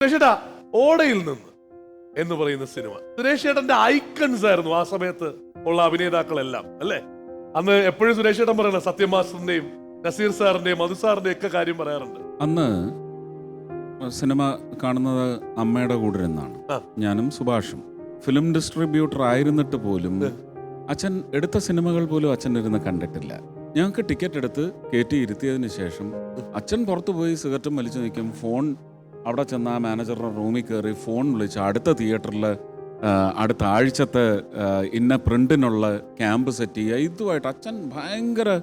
സുരേഷേട്ടാ ഓടയിൽ നിന്ന് എന്ന് പറയുന്ന സിനിമ. സുരേഷ് ചേട്ടന്റെ ഐക്കൺസ് ആയിരുന്നു ആ സമയത്ത് ഉള്ള അഭിനേതാക്കളെല്ലാം അല്ലേ? അന്ന് എപ്പോഴും സുരേഷ് ചേട്ടൻ പറയണ സത്യം മാസ്റ്ററിന്റെയും നസീർ സാറിന്റെയും മധു സാറിന്റെയും ഒക്കെ കാര്യം പറയാറുണ്ട്. അന്ന് സിനിമ കാണുന്നത് അമ്മയുടെ കൂടെ നിന്നാണ്. ഞാനും സുഭാഷും. ഫിലിം ഡിസ്ട്രിബ്യൂട്ടർ ആയിരുന്നിട്ട് പോലും അച്ഛൻ എടുത്ത സിനിമകൾ പോലും അച്ഛൻ ഇരുന്ന് കണ്ടിട്ടില്ല. ഞങ്ങൾക്ക് ടിക്കറ്റ് എടുത്ത് കയറ്റി ഇരുത്തിയതിന് ശേഷം അച്ഛൻ പുറത്തു പോയി സിഗരറ്റും വലിച്ചു നിൽക്കും ഫോൺ അവിടെ ചെന്ന ആ മാനേജറുടെ റൂമിൽ കയറി ഫോൺ വിളിച്ച് അടുത്ത തിയേറ്ററിൽ അടുത്ത ആഴ്ചത്തെ ഇന്ന പ്രിന്റിനുള്ള ക്യാമ്പ് സെറ്റ് ചെയ്യുക. ഇതുമായിട്ട് അച്ഛൻ ഭയങ്കര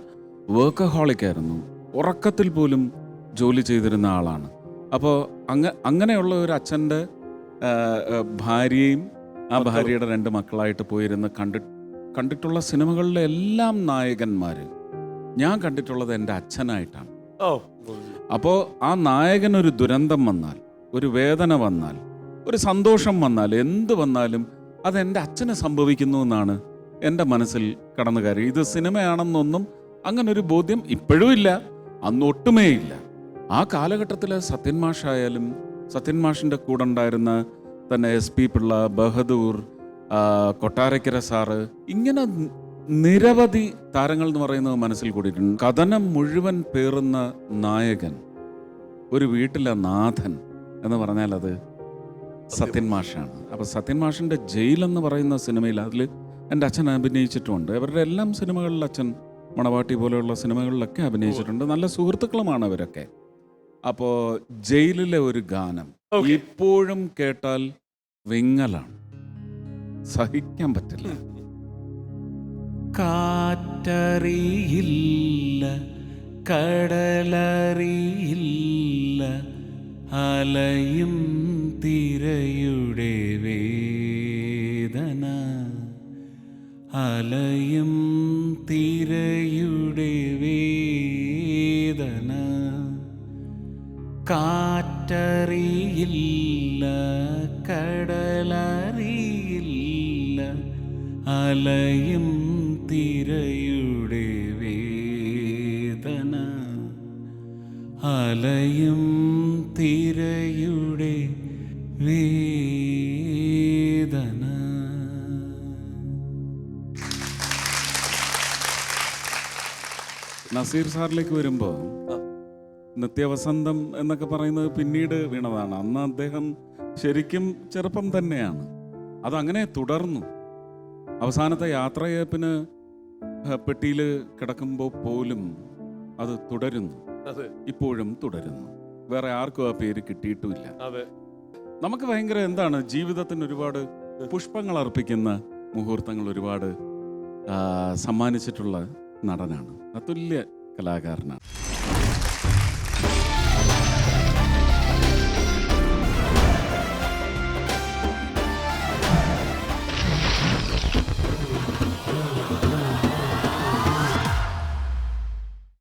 വർക്കഹോളിക്കായിരുന്നു ഉറക്കത്തിൽ പോലും ജോലി ചെയ്തിരുന്ന ആളാണ്. അപ്പോൾ അങ്ങ അങ്ങനെയുള്ള ഒരു അച്ഛന്റെ ഭാര്യയും ആ ഭാര്യയുടെ രണ്ട് മക്കളായിട്ട് പോയിരുന്ന് കണ്ടി കണ്ടിട്ടുള്ള സിനിമകളിലെ എല്ലാം നായകന്മാർ ഞാൻ കണ്ടിട്ടുള്ളത് എന്റെ അച്ഛനായിട്ടാണ്. ഓ. അപ്പോൾ ആ നായകൻ ഒരു ദുരന്തം വന്നാൽ ഒരു വേദന വന്നാൽ ഒരു സന്തോഷം വന്നാൽ എന്ത് വന്നാലും അത് എന്റെ അച്ഛന് സംഭവിക്കുന്നു എന്നാണ് എന്റെ മനസ്സിൽ കടന്നു കയറി. ഇത് സിനിമയാണെന്നൊന്നും ഒരു ബോധ്യം ഇപ്പോഴും ഇല്ല അന്നൊട്ടുമേ ഇല്ല. ആ കാലഘട്ടത്തിൽ സത്യൻ മാഷായാലും സത്യൻ മാഷിന്റെ കൂടെ ഉണ്ടായിരുന്ന തന്നെ S P Pillai Bahadur Kottarakkara sir ഇങ്ങനെ നിരവധി താരങ്ങൾ എന്ന് പറയുന്നത് മനസ്സിൽ കൂടിയിട്ടുണ്ട്. കഥനം മുഴുവൻ പേറുന്ന നായകൻ ഒരു വീട്ടിലെ നാഥൻ എന്ന് പറഞ്ഞാൽ അത് സത്യൻ മാഷാണ്. അപ്പോൾ സത്യൻ മാഷിന്റെ ജയിൽ എന്ന് പറയുന്ന സിനിമയിൽ അതിൽ എന്റെ അച്ഛൻ അഭിനയിച്ചിട്ടുണ്ട്. അവരുടെ എല്ലാം സിനിമകളിൽ അച്ഛൻ മണവാട്ടി പോലെയുള്ള സിനിമകളിലൊക്കെ അഭിനയിച്ചിട്ടുണ്ട്. നല്ല സുഹൃത്തുക്കളുമാണ് അവരൊക്കെ. അപ്പോൾ ജയിലിലെ ഒരു ഗാനം ഇപ്പോഴും കേട്ടാൽ വിങ്ങലാണ്. സഹിക്കാൻ പറ്റില്ല. കാറ്ററിയില്ല കടലറിയില്ല അലയും തിരയുടെ വേദന. അലയും തിരയുടെ വേദന. കാറ്ററിയില്ല കടലറിയില്ല അലയും തിരയുടെ വേദന. അലയും തിരയുടെ വേദന. നസീർ സാറിലേക്ക് വരുമ്പോൾ നിത്യവസന്തം എന്നൊക്കെ പറയുന്നത് പിന്നീട് വീണതാണ്. അന്ന് അദ്ദേഹം ശരിക്കും ചെറുപ്പം തന്നെയാണ്. അതങ്ങനെ തുടർന്നു. അവസാനത്തെ യാത്രയപ്പിന് പെട്ടിയിൽ കിടക്കുമ്പോൾ പോലും അത് തുടരുന്നു. അതെ. ഇപ്പോഴും തുടരുന്നു. വേറെ ആർക്കും ആ പേര് കിട്ടിയിട്ടുമില്ല. നമുക്ക് ഭയങ്കര എന്താണ് ജീവിതത്തിന് ഒരുപാട് പുഷ്പങ്ങൾ അർപ്പിക്കുന്ന മുഹൂർത്തങ്ങൾ ഒരുപാട് സമ്മാനിച്ചിട്ടുള്ള നടനാണ്. അതുല്യ കലാകാരനാണ്.